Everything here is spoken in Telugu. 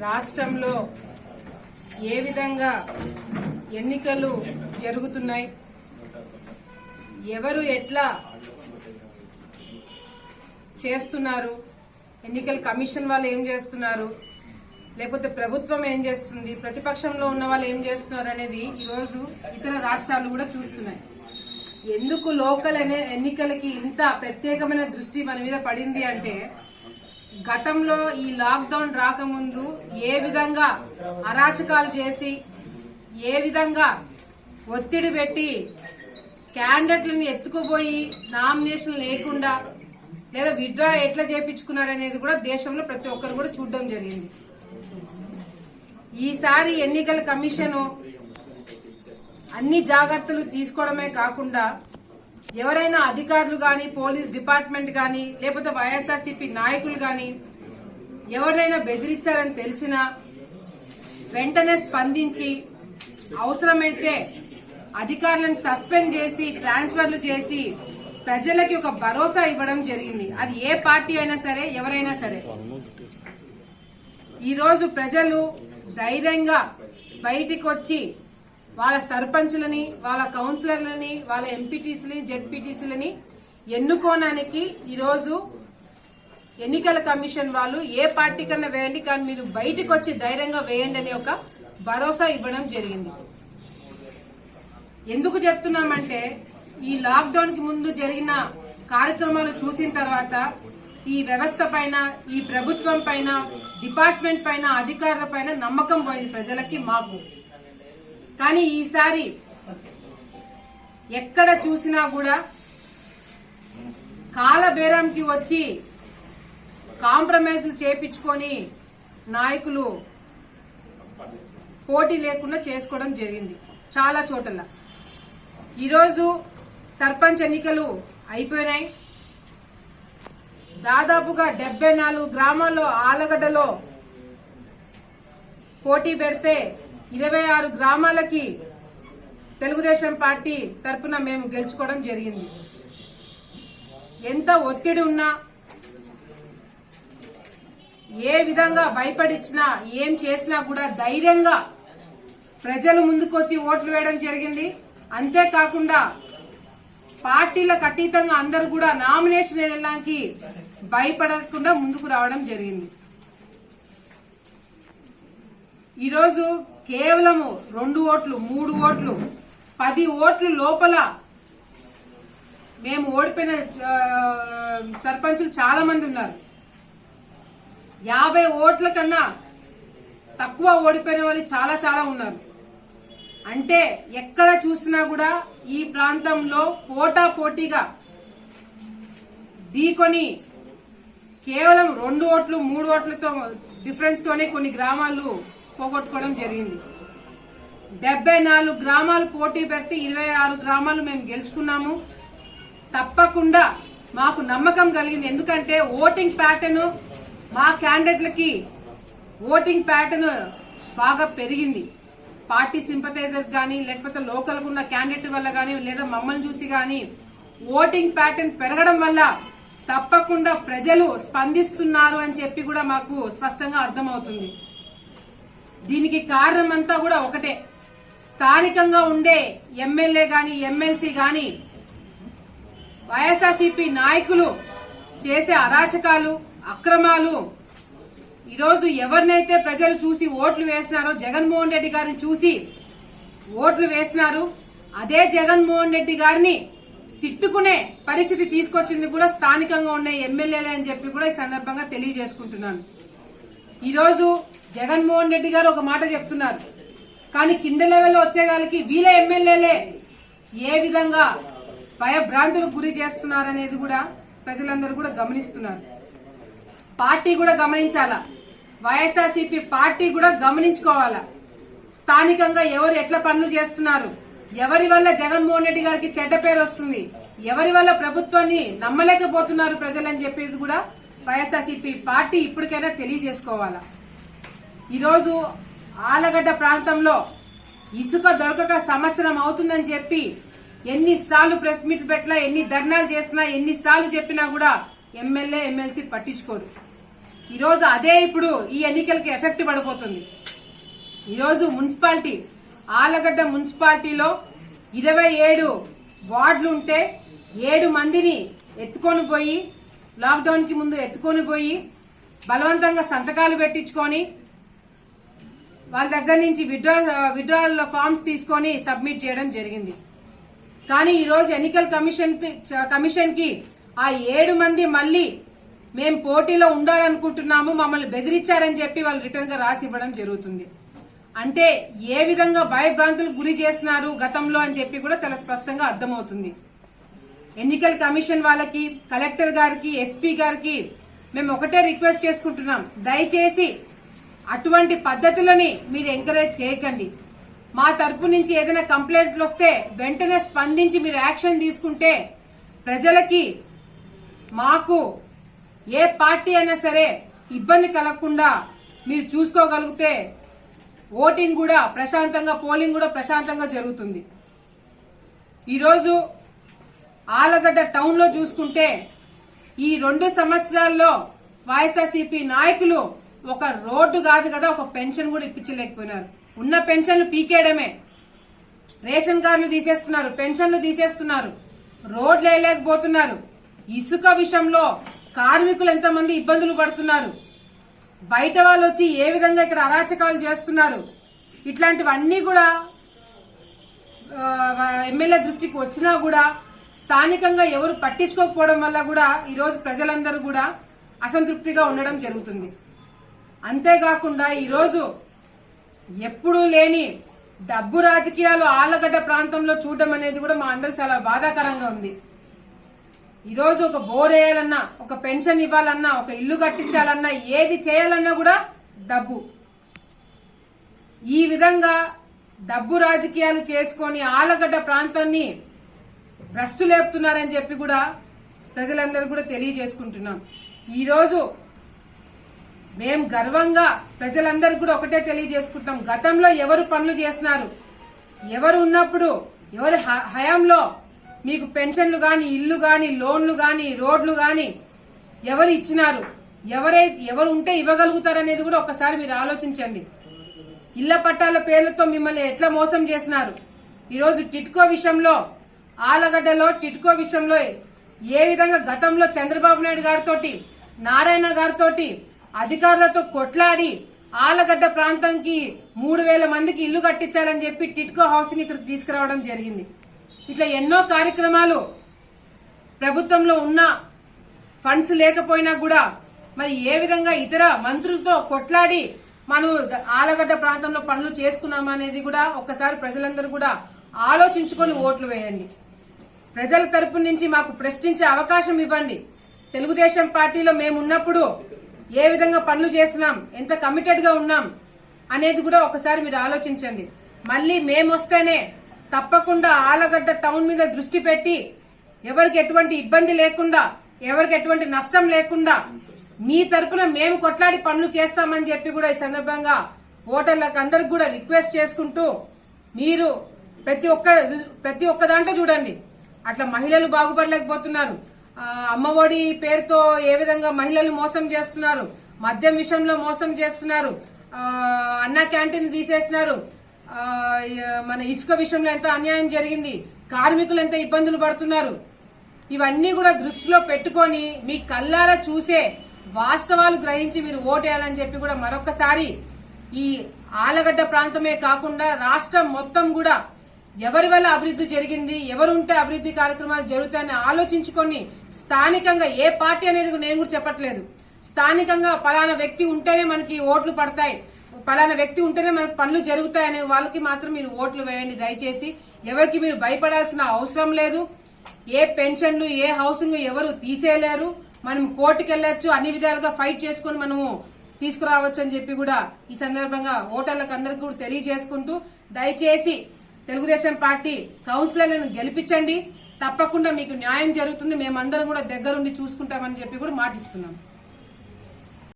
రాష్ట్రంలో ఏ విధంగా ఎన్నికలు జరుగుతున్నాయి? ఎవరు ఎట్లా చేస్తున్నారు? ఎన్నికల కమిషన్ వాళ్ళు ఏం చేస్తున్నారు? లేకపోతే ప్రభుత్వం ఏం చేస్తుంది? ప్రతిపక్షంలో ఉన్న వాళ్ళు ఏం చేస్తున్నారు అనేది ఈరోజు ఇతర రాష్ట్రాలు కూడా చూస్తున్నాయి. ఎందుకు లోకల్ అనే ఎన్నికలకి ఇంత ప్రత్యేకమైన దృష్టి మన మీద పడింది అంటే గతంలో ఈ లాక్డౌన్ రాకముందు ఏ విధంగా అరాచకాలు చేసి ఏ విధంగా ఒత్తిడి పెట్టి క్యాండిడేట్లను ఎత్తుకుపోయి నామినేషన్ లేకుండా లేదా విడ్రా ఎట్లా చేపించుకున్నారనేది కూడా దేశంలో ప్రతి ఒక్కరు కూడా చూడడం జరిగింది. ఈసారి ఎన్నికల కమిషను అన్ని జాగ్రత్తలు తీసుకోవడమే కాకుండా ఎవరైనా అధికారులు గాని పోలీస్ డిపార్ట్మెంట్ గాని లేకపోతే వైఎస్ఆర్సీపీ నాయకులు గాని ఎవరైనా బెదిరించారని తెలిసినా వెంటనే స్పందించి అవసరమైతే అధికారులను సస్పెండ్ చేసి ట్రాన్స్ఫర్లు చేసి ప్రజలకి ఒక భరోసా ఇవ్వడం జరిగింది. అది ఏ పార్టీ అయినా సరే ఎవరైనా సరే. ఈరోజు ప్రజలు ధైర్యంగా బయటికి వచ్చి వాళ్ళ సర్పంచులని వాళ్ళ కౌన్సిలర్లని వాళ్ళ ఎంపీటీసీలని జెడ్పీటీసీలని ఎన్నుకోవడానికి ఈరోజు ఎన్నికల కమిషన్ వాళ్ళు ఏ పార్టీ కన్నా వేయండి కానీ మీరు బయటికి వచ్చి ధైర్యంగా వేయండి అనే ఒక భరోసా ఇవ్వడం జరిగింది. ఎందుకు చెప్తున్నామంటే ఈ లాక్డౌన్కి ముందు జరిగిన కార్యక్రమాలు చూసిన తర్వాత ఈ వ్యవస్థ పైన ఈ ప్రభుత్వం పైన డిపార్ట్మెంట్ పైన అధికారుల పైన నమ్మకం పోయింది ప్రజలకి మాకు. కానీ ఈసారి ఎక్కడ చూసినా కూడా కాలబేరంకి వచ్చి కాంప్రమైజ్లు చేపించుకొని నాయకులు పోటీ లేకుండా చేసుకోవడం జరిగింది చాలా చోట్ల ఈరోజు సర్పంచ్ ఎన్నికలు అయిపోయినాయి. దాదాపుగా డెబ్బై నాలుగు గ్రామాల్లో ఆలగడ్డలో పోటీ పెడితే ఇరవై ఆరు గ్రామాలకి తెలుగుదేశం పార్టీ తరపున మేము గెలుచుకోవడం జరిగింది. ఎంత ఒత్తిడి ఉన్నా ఏ విధంగా భయపడిచ్చినా ఏం చేసినా కూడా ధైర్యంగా ప్రజలు ముందుకొచ్చి ఓట్లు వేయడం జరిగింది. అంతేకాకుండా పార్టీలకు అతీతంగా అందరూ కూడా నామినేషన్ వెళ్ళడానికి భయపడకుండా ముందుకు రావడం జరిగింది. ఈరోజు కేవలము రెండు ఓట్లు మూడు ఓట్లు పది ఓట్లు లోపల మేము ఓడిపోయిన సర్పంచులు చాలా మంది ఉన్నారు. యాభై ఓట్ల కన్నా తక్కువ ఓడిపోయిన వాళ్ళు చాలా చాలా ఉన్నారు. అంటే ఎక్కడ చూసినా కూడా ఈ ప్రాంతంలో పోటా పోటీగా ఢీకొని కేవలం రెండు ఓట్లు మూడు ఓట్లతో డిఫరెన్స్ తోనే కొన్ని గ్రామాలు పోగొట్టుకోవడం జరిగింది. డెబ్బై నాలుగు గ్రామాలు పోటీ పెడితే ఇరవై ఆరు గ్రామాలు మేము గెలుచుకున్నాము. తప్పకుండా మాకు నమ్మకం కలిగింది. ఎందుకంటే ఓటింగ్ ప్యాటర్న్ మా క్యాండిడేట్లకి ఓటింగ్ ప్యాటర్న్ బాగా పెరిగింది. పార్టీ సింపథైజర్స్ కానీ లేకపోతే లోకల్ ఉన్న క్యాండిడేట్ వల్ల కానీ లేదా మమ్మల్ని చూసి కానీ ఓటింగ్ ప్యాటర్న్ పెరగడం వల్ల తప్పకుండా ప్రజలు స్పందిస్తున్నారు అని చెప్పి కూడా మాకు స్పష్టంగా అర్థమవుతుంది. దీనికి కారణం అంతా కూడా ఒకటే. స్థానికంగా ఉండే ఎమ్మెల్యే గాని ఎమ్మెల్సీ గాని వైఎస్ఆర్సీపీ నాయకులు చేసే అరాచకాలు అక్రమాలు ఈరోజు ఎవరినైతే ప్రజలు చూసి ఓట్లు వేసినారో జగన్మోహన్ రెడ్డి గారిని చూసి ఓట్లు వేసినారు అదే జగన్మోహన్ రెడ్డి గారిని తిట్టుకునే పరిస్థితి తీసుకొచ్చింది కూడా స్థానికంగా ఉన్న ఎమ్మెల్యేలే అని చెప్పి కూడా ఈ సందర్భంగా తెలియజేసుకుంటున్నాను. ఈరోజు జగన్మోహన్ రెడ్డి గారు ఒక మాట చెప్తున్నారు. కానీ కింద లెవెల్లో వచ్చేగాలికి వీళ్ళ ఎమ్మెల్యేలే ఏ విధంగా భయభ్రాంతులకు గురి చేస్తున్నారనేది కూడా ప్రజలందరూ కూడా గమనిస్తున్నారు. పార్టీ కూడా గమనించాలా? వైఎస్ఆర్సీపీ పార్టీ కూడా గమనించుకోవాలా? స్థానికంగా ఎవరు ఎట్లా పనులు చేస్తున్నారు? ఎవరి వల్ల జగన్మోహన్ రెడ్డి గారికి చెడ్డ పేరు వస్తుంది? ఎవరి వల్ల ప్రభుత్వాన్ని నమ్మలేకపోతున్నారు ప్రజలని చెప్పేది కూడా వైఎస్ఆర్సీపీ పార్టీ ఇప్పటికైనా తెలియజేసుకోవాలా? ఈరోజు ఆలగడ్డ ప్రాంతంలో ఇసుక దొరకక సంవత్సరం అవుతుందని చెప్పి ఎన్నిసార్లు ప్రెస్ మీట్ పెట్టినా ఎన్ని ధర్నాలు చేసినా ఎన్నిసార్లు చెప్పినా కూడా ఎమ్మెల్యే ఎమ్మెల్సీ పట్టించుకోరు. ఈరోజు అదే ఇప్పుడు ఈ ఎన్నికలకి ఎఫెక్ట్ పడిపోతుంది. ఈరోజు మున్సిపాలిటీ ఆలగడ్డ మున్సిపాలిటీలో ఇరవై ఏడు వార్డులు ఉంటే ఏడు మందిని ఎత్తుకొని పోయి లాక్డౌన్కి ముందు ఎత్తుకొని పోయి బలవంతంగా సంతకాలు పెట్టించుకొని వాళ్ళ దగ్గర నుంచి విడ్రా విడ్రాల్ ఫామ్స్ తీసుకొని సబ్మిట్ చేయడం జరిగింది. కానీ ఈరోజు ఎన్నికల కమిషన్ కమిషన్కి ఆ ఏడు మంది మళ్ళీ మేం పోటీలో ఉండాలనుకుంటున్నాము మమ్మల్ని బెదిరించారని చెప్పి వాళ్ళు రిటర్న్గా రాసి ఇవ్వడం జరుగుతుంది. అంటే ఏ విధంగా భయభ్రాంతులకు గురి చేసినారు గతంలో అని చెప్పి కూడా చాలా స్పష్టంగా అర్థమవుతుంది. ఎన్నికల కమిషన్ వాళ్ళకి కలెక్టర్ గారికి ఎస్పీ గారికి మేము ఒకటే రిక్వెస్ట్ చేసుకుంటున్నాం. దయచేసి అటువంటి పద్ధతులని మీరు ఎంకరేజ్ చేయకండి. మా తరపు నుంచి ఏదైనా కంప్లైంట్లు వస్తే వెంటనే స్పందించి మీరు యాక్షన్ తీసుకుంటే ప్రజలకి మాకు ఏ పార్టీ అయినా సరే ఇబ్బంది కలగకుండా మీరు చూసుకోగలిగితే ఓటింగ్ కూడా ప్రశాంతంగా పోలింగ్ కూడా ప్రశాంతంగా జరుగుతుంది. ఈరోజు ఆలగడ్డ టౌన్లో చూసుకుంటే ఈ రెండు సంవత్సరాల్లో వైఎస్ఆర్సీపీ నాయకులు ఒక రోడ్డు కాదు కదా ఒక పెన్షన్ కూడా ఇప్పించలేకపోయినారు. ఉన్న పెన్షన్లు పీకేయడమే. రేషన్ కార్డులు తీసేస్తున్నారు పెన్షన్లు తీసేస్తున్నారు రోడ్లు వేయలేకపోతున్నారు. ఇసుక విషయంలో కార్మికులు ఎంతమంది ఇబ్బందులు పడుతున్నారు? బయట వాళ్ళు వచ్చి ఏ విధంగా ఇక్కడ అరాచకాలు చేస్తున్నారు? ఇట్లాంటివన్నీ కూడా ఎమ్మెల్యే దృష్టికి వచ్చినా కూడా స్థానికంగా ఎవరు పట్టించుకోకపోవడం వల్ల కూడా ఈరోజు ప్రజలందరూ కూడా అసంతృప్తిగా ఉండడం జరుగుతుంది. అంతేకాకుండా ఈరోజు ఎప్పుడూ లేని డబ్బు రాజకీయాలు ఆలగడ్డ ప్రాంతంలో చూడడం అనేది కూడా మా అందరికి చాలా బాధాకరంగా ఉంది. ఈరోజు ఒక బోర్ వేయాలన్నా ఒక పెన్షన్ ఇవ్వాలన్నా ఒక ఇల్లు కట్టించాలన్నా ఏది చేయాలన్నా కూడా డబ్బు. ఈ విధంగా డబ్బు రాజకీయాలు చేసుకొని ఆలగడ్డ ప్రాంతాన్ని భ్రష్టు లేపుతున్నారని చెప్పి కూడా ప్రజలందరూ కూడా తెలియజేసుకుంటున్నాం. ఈరోజు మేం గర్వంగా ప్రజలందరూ కూడా ఒకటే తెలియజేసుకుంటాం గతంలో ఎవరు పనులు చేసినారు? ఎవరు ఉన్నప్పుడు ఎవరి హ- హయాంలో మీకు పెన్షన్లు గాని ఇల్లు గాని లోన్లు గాని రోడ్లు గాని ఎవరు ఇచ్చినారు? ఎవరై ఎవరు ఉంటే ఇవ్వగలుగుతారనేది కూడా ఒకసారి మీరు ఆలోచించండి. ఇళ్ళ పట్టాల పేర్లతో మిమ్మల్ని ఎట్లా మోసం చేసినారు? ఈరోజు టిట్కో విషయంలో ఆలగడ్డలో టిట్కో విషయంలో ఏ విధంగా గతంలో చంద్రబాబు నాయుడు గారితో నారాయణ గారితో అధికారులతో కొట్లాడి ఆలగడ్డ ప్రాంతంకి మూడు వేల మందికి ఇల్లు కట్టించాలని చెప్పి టిట్కో హౌసింగ్ ఇక్కడికి తీసుకురావడం జరిగింది. ఇట్లా ఎన్నో కార్యక్రమాలు ప్రభుత్వంలో ఉన్న ఫండ్స్ లేకపోయినా కూడా మరి ఏ విధంగా ఇతర మంత్రులతో కొట్లాడి మనం ఆలగడ్డ ప్రాంతంలో పనులు చేసుకున్నామనేది కూడా ఒక్కసారి ప్రజలందరూ కూడా ఆలోచించుకొని ఓట్లు వేయండి. ప్రజల తరపు నుంచి మాకు ప్రశ్నించే అవకాశం ఇవ్వండి. తెలుగుదేశం పార్టీలో మేము ఉన్నప్పుడు ఏ విధంగా పనులు చేసినాం ఎంత కమిటెడ్గా ఉన్నాం అనేది కూడా ఒకసారి మీరు ఆలోచించండి. మళ్ళీ మేము వస్తేనే తప్పకుండా ఆలగడ్డ టౌన్ మీద దృష్టి పెట్టి ఎవరికి ఎటువంటి ఇబ్బంది లేకుండా ఎవరికి ఎటువంటి నష్టం లేకుండా మీ తరపున మేము కొట్లాడి పనులు చేస్తామని చెప్పి కూడా ఈ సందర్భంగా ఓటర్లకు అందరికి కూడా రిక్వెస్ట్ చేసుకుంటూ మీరు ప్రతి ఒక్క ప్రతి ఒక్క దాంట్లో చూడండి. అట్లా మహిళలు బాగుపడలేకపోతున్నారు. అమ్మఒడి పేరుతో ఏ విధంగా మహిళలు మోసం చేస్తున్నారు? మద్యం విషయంలో మోసం చేస్తున్నారు. అన్న క్యాంటీన్ తీసేసినారు. మన ఇసుక విషయంలో ఎంత అన్యాయం జరిగింది? కార్మికులు ఎంత ఇబ్బందులు పడుతున్నారు? ఇవన్నీ కూడా దృష్టిలో పెట్టుకొని మీ కల్లారా చూసే వాస్తవాలు గ్రహించి మీరు ఓటేయాలని చెప్పి కూడా మరొకసారి ఈ ఆలగడ్డ ప్రాంతమే కాకుండా రాష్ట్రం మొత్తం కూడా ఎవరి వల్ల అభివృద్ధి జరిగింది ఎవరుంటే అభివృద్ధి కార్యక్రమాలు జరుగుతాయని ఆలోచించుకొని స్థానికంగా ఏ పార్టీ అనేది నేను కూడా చెప్పట్లేదు. స్థానికంగా పలానా వ్యక్తి ఉంటేనే మనకి ఓట్లు పడతాయి. పలానా వ్యక్తి ఉంటేనే మనకు పనులు జరుగుతాయి అనే వాళ్ళకి మాత్రం మీరు ఓట్లు వేయండి దయచేసి. ఎవరికి మీరు భయపడాల్సిన అవసరం లేదు. ఏ పెన్షన్లు ఏ హౌసింగ్ ఎవరు తీసేయలేరు. మనం కోర్టుకు వెళ్ళొచ్చు అన్ని విధాలుగా ఫైట్ చేసుకుని మనము తీసుకురావచ్చు అని చెప్పి కూడా ఈ సందర్భంగా ఓటర్లకు అందరికీ కూడా తెలియజేసుకుంటూ దయచేసి తెలుగుదేశం పార్టీ కౌన్సిలర్లను గెలిపించండి. తప్పకుండా మీకు న్యాయం జరుగుతుంది. మేమందరం కూడా దగ్గరుండి చూసుకుంటామని చెప్పి కూడా మాటిస్తున్నాం.